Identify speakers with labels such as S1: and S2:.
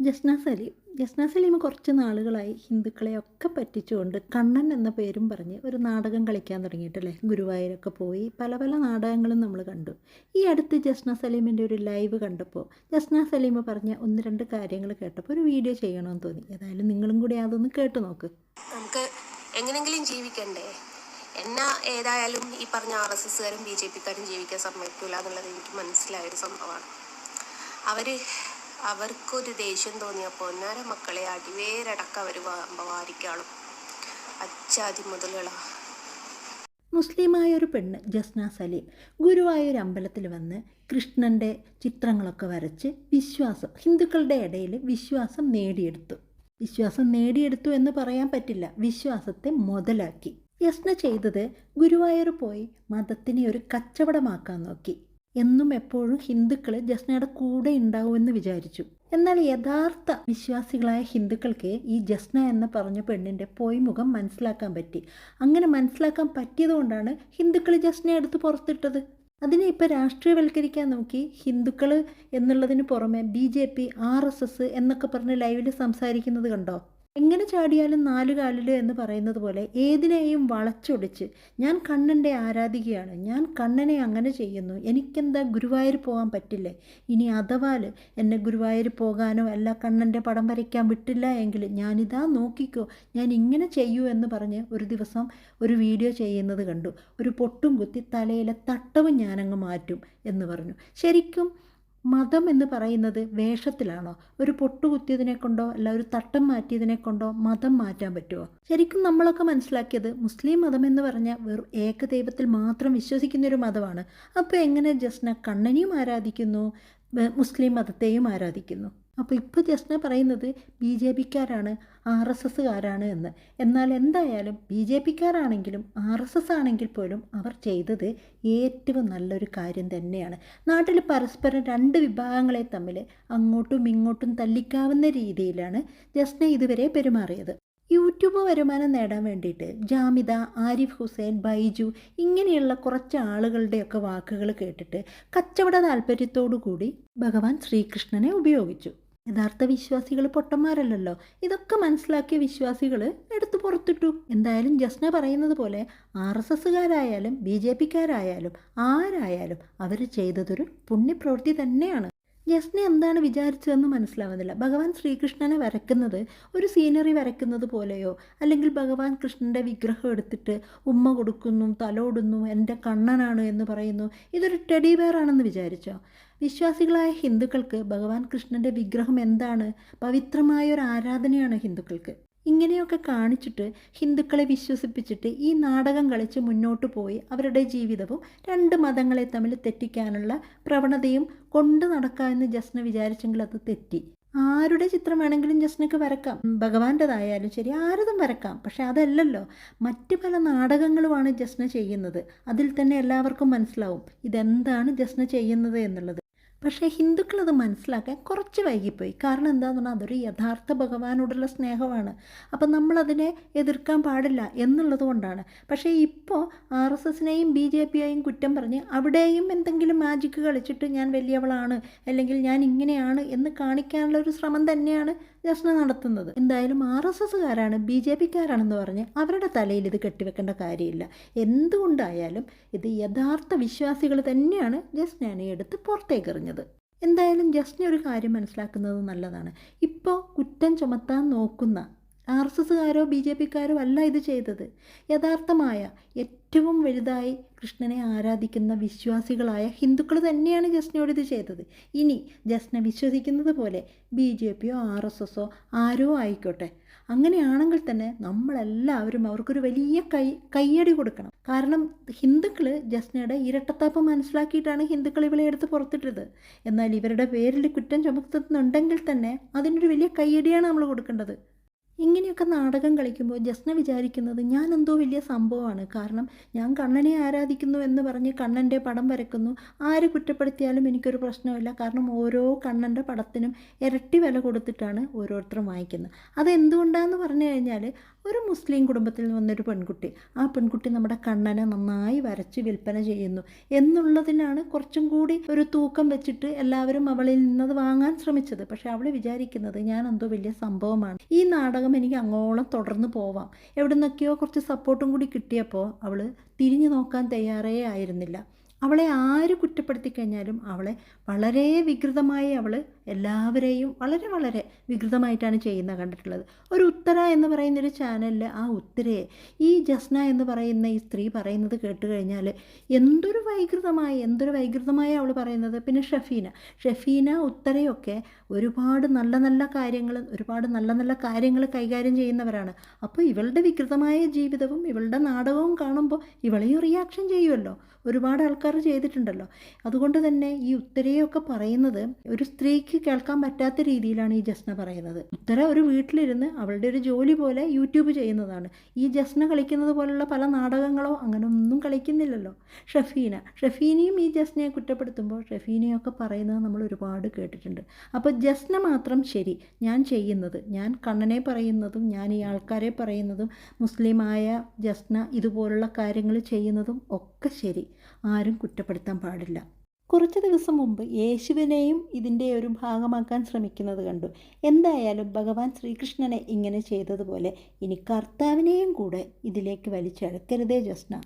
S1: ജസ്ന സലീം. ജസ്ന സലീം കുറച്ച് നാളുകളായി ഹിന്ദുക്കളെയൊക്കെ പറ്റിച്ചുകൊണ്ട് കണ്ണൻ എന്ന പേരും പറഞ്ഞ് ഒരു നാടകം കളിക്കാൻ തുടങ്ങിയിട്ടല്ലേ? ഗുരുവായൂരൊക്കെ പോയി പല പല നാടകങ്ങളും നമ്മൾ കണ്ടു. ഈ അടുത്ത് ജസ്ന സലീമിന്റെ ഒരു ലൈവ് കണ്ടപ്പോൾ ജസ്ന സലീം പറഞ്ഞ ഒന്ന് രണ്ട് കാര്യങ്ങൾ കേട്ടപ്പോൾ ഒരു വീഡിയോ ചെയ്യണമെന്ന് തോന്നി. ഏതായാലും നിങ്ങളും കൂടി അതൊന്ന് കേട്ട് നോക്ക്.
S2: നമുക്ക് എങ്ങനെങ്കിലും ജീവിക്കണ്ടേ? എന്നാ ഏതായാലും ഈ പറഞ്ഞ ആർ എസ് എസ്സുകാരും ബി ജെ പിക്കാരും ജീവിക്കാൻ സമ്മതിക്കില്ല എന്നുള്ളത് എനിക്ക് മനസ്സിലായൊരു സംഭവമാണ്. അവർ അവർക്കൊരു ദേഷ്യം തോന്നിയപ്പോൾ ഒന്നര മക്കളെ അടിവേരടക്കം അവർ വാരിക്കാളും അച്ചാതി മുതലുള്ള
S1: മുസ്ലിമായ ഒരു പെണ്ണ് ജസ്ന സലീം ഗുരുവായൂർ അമ്പലത്തിൽ വന്ന് കൃഷ്ണന്റെ ചിത്രങ്ങളൊക്കെ വരച്ച് വിശ്വാസം ഹിന്ദുക്കളുടെ ഇടയിൽ വിശ്വാസം നേടിയെടുത്തു. വിശ്വാസം നേടിയെടുത്തു എന്ന് പറയാൻ പറ്റില്ല വിശ്വാസത്തെ മുതലാക്കി. യസ്ന ചെയ്തത് ഗുരുവായൂർ പോയി മതത്തിനെ ഒരു കച്ചവടമാക്കാൻ നോക്കി. എന്നും എപ്പോഴും ഹിന്ദുക്കൾ ജസ്നയുടെ കൂടെ ഉണ്ടാവുമെന്ന് വിചാരിച്ചു. എന്നാൽ യഥാർത്ഥ വിശ്വാസികളായ ഹിന്ദുക്കൾക്ക് ഈ ജസ്ന എന്ന് പറഞ്ഞ പെണ്ണിന്റെ പൊയ്മുഖം മനസ്സിലാക്കാൻ പറ്റി. അങ്ങനെ മനസ്സിലാക്കാൻ പറ്റിയതുകൊണ്ടാണ് ഹിന്ദുക്കൾ ജസ്നയെ എടുത്ത് പുറത്തിട്ടത്. അതിനെ ഇപ്പോൾ രാഷ്ട്രീയവൽക്കരിക്കാൻ നോക്കി ഹിന്ദുക്കൾ എന്നുള്ളതിന് പുറമെ B J P R S S എന്നൊക്കെ പറഞ്ഞ് ലൈവിൽ സംസാരിക്കുന്നത് കണ്ടോ? എങ്ങനെ ചാടിയാലും നാലു കാലിൽ എന്ന് പറയുന്നത് പോലെ ഏതിനെയും വളച്ചൊടിച്ച് ഞാൻ കണ്ണന്റെ ആരാധികയാണ് ഞാൻ കണ്ണനെ അങ്ങനെ ചെയ്യുന്നു എനിക്കെന്താ ഗുരുവായൂർ പോകാൻ പറ്റില്ലേ? ഇനി അഥവാൽ എന്നെ ഗുരുവായൂർ പോകാനോ അല്ല കണ്ണന്റെ പടം വരയ്ക്കാൻ വിട്ടില്ല എങ്കിൽ ഞാനിതാ നോക്കിക്കോ ഞാൻ ഇങ്ങനെ ചെയ്യൂ എന്ന് പറഞ്ഞ് ഒരു ദിവസം ഒരു വീഡിയോ ചെയ്യുന്നത് കണ്ടു. ഒരു പൊട്ടും കുത്തി തലയിലെ തട്ടവും ഞാനങ്ങ് മാറ്റും എന്ന് പറഞ്ഞു. ശരിക്കും മതം എന്ന് പറയുന്നത് വേഷത്തിലാണോ? ഒരു പൊട്ടുകുത്തിയതിനെ കൊണ്ടോ അല്ല ഒരു തട്ടം മാറ്റിയതിനെ കൊണ്ടോ മതം മാറ്റാൻ പറ്റുമോ ശരിക്കും നമ്മളൊക്കെ മനസ്സിലാക്കിയത് മുസ്ലിം മതം എന്ന് പറഞ്ഞാൽ വെറും ഏകദൈവത്തിൽ മാത്രം വിശ്വസിക്കുന്ന ഒരു മതമാണ്. അപ്പോൾ എങ്ങനെ ജസ്ന കണ്ണനെയും ആരാധിക്കുന്നു? മുസ്ലിം മതത്തെയും ആരാധിക്കുന്നു. അപ്പോൾ ഇപ്പോൾ ജസ്ന പറയുന്നത് ബി ജെ പിക്കാരാണ് ആർ എസ് എസ്സുകാരാണ് എന്ന്. എന്നാൽ എന്തായാലും ബി ജെ പിക്കാരാണെങ്കിലും ആർ എസ് എസ് ആണെങ്കിൽ പോലും അവർ ചെയ്തത് ഏറ്റവും നല്ലൊരു കാര്യം തന്നെയാണ്. നാട്ടിൽ പരസ്പരം രണ്ട് വിഭാഗങ്ങളെ തമ്മിൽ അങ്ങോട്ടും ഇങ്ങോട്ടും തല്ലിക്കാവുന്ന രീതിയിലാണ് ജസ്ന ഇതുവരെ പെരുമാറിയത്. യൂട്യൂബ് വരുമാനം നേടാൻ വേണ്ടിയിട്ട് ജാമിദ ആരിഫ് ഹുസൈൻ ബൈജു ഇങ്ങനെയുള്ള കുറച്ച് ആളുകളുടെയൊക്കെ വാക്കുകൾ കേട്ടിട്ട് കച്ചവട താല്പര്യത്തോടു കൂടി ഭഗവാൻ ശ്രീകൃഷ്ണനെ ഉപയോഗിച്ചു. യഥാർത്ഥ വിശ്വാസികൾ പൊട്ടന്മാരല്ലല്ലോ. ഇതൊക്കെ മനസ്സിലാക്കിയ വിശ്വാസികൾ എടുത്തു പുറത്തിട്ടു. എന്തായാലും ജസ്ന പറയുന്നത് പോലെ ആർ എസ് എസ്സുകാരായാലും ബി ജെ പിക്കാരായാലും ആരായാലും അവർ ചെയ്തതൊരു പുണ്യപ്രവൃത്തി തന്നെയാണ്. ജസ്ന എന്താണ് വിചാരിച്ചതെന്ന് മനസ്സിലാവുന്നില്ല. ഭഗവാൻ ശ്രീകൃഷ്ണനെ വരയ്ക്കുന്നത് ഒരു സീനറി വരയ്ക്കുന്നത് പോലെയോ അല്ലെങ്കിൽ ഭഗവാൻ കൃഷ്ണന്റെ വിഗ്രഹം എടുത്തിട്ട് ഉമ്മ കൊടുക്കുന്നു തലോടുന്നു എന്റെ കണ്ണനാണ് എന്ന് പറയുന്നു ഇതൊരു ടെഡി ബെയർ ആണെന്ന് വിചാരിച്ചോ? വിശ്വാസികളായ ഹിന്ദുക്കൾക്ക് ഭഗവാൻ കൃഷ്ണന്റെ വിഗ്രഹം എന്താണ്? പവിത്രമായ ഒരു ആരാധനയാണ് ഹിന്ദുക്കൾക്ക്. ഇങ്ങനെയൊക്കെ കാണിച്ചിട്ട് ഹിന്ദുക്കളെ വിശ്വസിപ്പിച്ചിട്ട് ഈ നാടകം കളിച്ച് മുന്നോട്ട് പോയി അവരുടെ ജീവിതവും രണ്ട് മതങ്ങളെ തമ്മിൽ തെറ്റിക്കാനുള്ള പ്രവണതയും കൊണ്ടു നടക്കാമെന്ന് ജസ്ന വിചാരിച്ചെങ്കിൽ അത് തെറ്റി. ആരുടെ ചിത്രം വേണമെങ്കിലും ജസ്നക്ക് വരക്കാം. ഭഗവാന്റേതായാലും ശരി ആരതും വരക്കാം. പക്ഷെ അതല്ലല്ലോ മറ്റ് പല നാടകങ്ങളുമാണ് ജസ്ന ചെയ്യുന്നത്. അതിൽ തന്നെ എല്ലാവർക്കും മനസ്സിലാവും ഇതെന്താണ് ജസ്ന ചെയ്യുന്നത് എന്നുള്ളത്. പക്ഷേ ഹിന്ദുക്കൾ അത് മനസ്സിലാക്കാൻ കുറച്ച് വൈകിപ്പോയി. കാരണം എന്താണെന്ന് പറഞ്ഞാൽ അതൊരു യഥാർത്ഥ ഭഗവാനോടുള്ള സ്നേഹമാണ്. അപ്പം നമ്മളതിനെ എതിർക്കാൻ പാടില്ല എന്നുള്ളത് കൊണ്ടാണ്. പക്ഷേ ഇപ്പോൾ ആർ എസ് എസിനെയും ബി ജെ പിയെയും കുറ്റം പറഞ്ഞ് അവിടെയും എന്തെങ്കിലും മാജിക്ക് കളിച്ചിട്ട് ഞാൻ വലിയവളാണ് അല്ലെങ്കിൽ ഞാൻ ഇങ്ങനെയാണ് എന്ന് കാണിക്കാനുള്ള ഒരു ശ്രമം തന്നെയാണ് ജസ്ന നടത്തുന്നത്. എന്തായാലും ആർ എസ് എസ്സുകാരാണ് ബി ജെ പിക്കാരാണെന്ന് പറഞ്ഞ് അവരുടെ തലയിൽ ഇത് കെട്ടിവെക്കേണ്ട കാര്യമില്ല. എന്തുകൊണ്ടായാലും ഇത് യഥാർത്ഥ വിശ്വാസികൾ തന്നെയാണ് ജസ്നാനെ എടുത്ത് പുറത്തേക്ക് എറിഞ്ഞത് എന്തായാലും ജസ്റ്റിന് ഒരു കാര്യം മനസ്സിലാക്കുന്നത് നല്ലതാണ്. ഇപ്പോൾ കുറ്റം ചുമത്താൻ നോക്കുന്ന ആർ എസ് എസ്സുകാരോ ബി ജെ പിക്കാരോ അല്ല ഇത് ചെയ്തത്. യഥാർത്ഥമായ ഏറ്റവും വലുതായി കൃഷ്ണനെ ആരാധിക്കുന്ന വിശ്വാസികളായ ഹിന്ദുക്കൾ തന്നെയാണ് ജസ്റ്റിനോട് ഇത് ചെയ്തത്. ഇനി ജസ്റ്റിനെ വിശ്വസിക്കുന്നത് പോലെ ബി ജെ പിയോ ആർ എസ് എസോ ആരോ ആയിക്കോട്ടെ. അങ്ങനെയാണെങ്കിൽ തന്നെ നമ്മളെല്ലാവരും അവർക്കൊരു വലിയ കൈ കയ്യടി കൊടുക്കണം. കാരണം ഹിന്ദുക്കൾ ജസ്നയുടെ ഇരട്ടത്താപ്പ് മനസ്സിലാക്കിയിട്ടാണ് ഹിന്ദുക്കൾ ഇവളെ എടുത്ത് പുറത്തിട്ടത്. എന്നാൽ ഇവരുടെ പേരിൽ കുറ്റം ചുമത്തുന്നുണ്ടെങ്കിൽ തന്നെ അതിനൊരു വലിയ കയ്യടിയാണ് നമ്മൾ കൊടുക്കേണ്ടത്. ഇങ്ങനെയൊക്കെ നാടകം കളിക്കുമ്പോൾ ജസ്ന വിചാരിക്കുന്നത് ഞാൻ എന്തോ വലിയ സംഭവമാണ്. കാരണം ഞാൻ കണ്ണനെ ആരാധിക്കുന്നു എന്ന് പറഞ്ഞ് കണ്ണന്റെ പടം വരയ്ക്കുന്നു. ആര് കുറ്റപ്പെടുത്തിയാലും എനിക്കൊരു പ്രശ്നമില്ല കാരണം ഓരോ കണ്ണന്റെ പടത്തിനും ഇരട്ടി വില കൊടുത്തിട്ടാണ് ഓരോരുത്തരും വാങ്ങിക്കുന്നത് അതെന്തുകൊണ്ടാന്ന് പറഞ്ഞു കഴിഞ്ഞാൽ ഒരു മുസ്ലിം കുടുംബത്തിൽ വന്നൊരു പെൺകുട്ടി. ആ പെൺകുട്ടി നമ്മുടെ കണ്ണനെ നന്നായി വരച്ച് വിൽപ്പന ചെയ്യുന്നു. എന്നുള്ളതിനാണ് കുറച്ചും കൂടി ഒരു തൂക്കം വെച്ചിട്ട് എല്ലാവരും അവളിൽ നിന്നത് വാങ്ങാൻ ശ്രമിച്ചത്. പക്ഷേ അവൾ വിചാരിക്കുന്നത് ഞാൻ എന്തോ വലിയ സംഭവമാണ്. ഈ നാടകം എനിക്ക് അങ്ങോളം തുടർന്ന് പോവാം. എവിടെ നിന്നൊക്കെയോ കുറച്ച് സപ്പോർട്ടും കൂടി കിട്ടിയപ്പോൾ അവൾ തിരിഞ്ഞു നോക്കാൻ തയ്യാറേ ആയിരുന്നില്ല. അവളെ ആര് കുറ്റപ്പെടുത്തി കഴിഞ്ഞാലും അവളെ വളരെ വികൃതമായി അവൾ എല്ലാവരെയും വളരെ വളരെ വികൃതമായിട്ടാണ് ചെയ്യുന്നത് കണ്ടിട്ടുള്ളത്. ഒരു ഉത്തര എന്ന് പറയുന്നൊരു ചാനലിൽ ആ ഉത്തരയെ ഈ ജസ്ന എന്ന് പറയുന്ന ഈ സ്ത്രീ പറയുന്നത് കേട്ട് കഴിഞ്ഞാൽ എന്തൊരു വൈകൃതമായി എന്തൊരു വൈകൃതമായി അവൾ പറയുന്നത്? പിന്നെ ഷഫീന. ഷഫീന ഉത്തരയൊക്കെ ഒരുപാട് നല്ല നല്ല കാര്യങ്ങൾ ഒരുപാട് നല്ല നല്ല കാര്യങ്ങൾ കൈകാര്യം ചെയ്യുന്നവരാണ്. അപ്പോൾ ഇവളുടെ വികൃതമായ ജീവിതവും ഇവളുടെ നാടകവും കാണുമ്പോൾ ഇവളെയും റിയാക്ഷൻ ചെയ്യുമല്ലോ ഒരുപാട് ആൾക്കാർ ചെയ്തിട്ടുണ്ടല്ലോ. അതുകൊണ്ട് തന്നെ ഈ ഉത്തരയൊക്കെ പറയുന്നത് ഒരു സ്ത്രീക്ക് കേൾക്കാൻ പറ്റാത്ത രീതിയിലാണ് ഈ ജസ്ന പറയുന്നത്. ഉത്തര ഒരു വീട്ടിലിരുന്ന് അവളുടെ ഒരു ജോലി പോലെ യൂട്യൂബ് ചെയ്യുന്നതാണ്. ഈ ജസ്ന കളിക്കുന്നത് പോലുള്ള പല നാടകങ്ങളോ അങ്ങനെ ഒന്നും കളിക്കുന്നില്ലല്ലോ. ഷഫീന ഷഫീനയും ഈ ജസ്നയെ കുറ്റപ്പെടുത്തുമ്പോൾ ഷഫീനയൊക്കെ പറയുന്നത് നമ്മൾ ഒരുപാട് കേട്ടിട്ടുണ്ട്. അപ്പോൾ ജസ്ന മാത്രം ശരി ഞാൻ ചെയ്യുന്നത് ഞാൻ കണ്ണനെ പറയുന്നതും ഞാൻ ഈ ആൾക്കാരെ പറയുന്നതും മുസ്ലിമായ ജസ്ന ഇതുപോലുള്ള കാര്യങ്ങൾ ചെയ്യുന്നതും ഒക്കെ ശരി. ആരും കുറ്റപ്പെടുത്താൻ പാടില്ല. കുറച്ച് ദിവസം മുമ്പ് യേശുവിനെയും ഇതിന്റെ ഒരു ഭാഗമാക്കാൻ ശ്രമിക്കുന്നത് കണ്ടു. എന്തായാലും ഭഗവാൻ ശ്രീകൃഷ്ണനെ ഇങ്ങനെ ചെയ്തതുപോലെ ഇനി കർത്താവിനെയും കൂടെ ഇതിലേക്ക് വലിച്ചെടുക്കരുതേ ജസ്ന.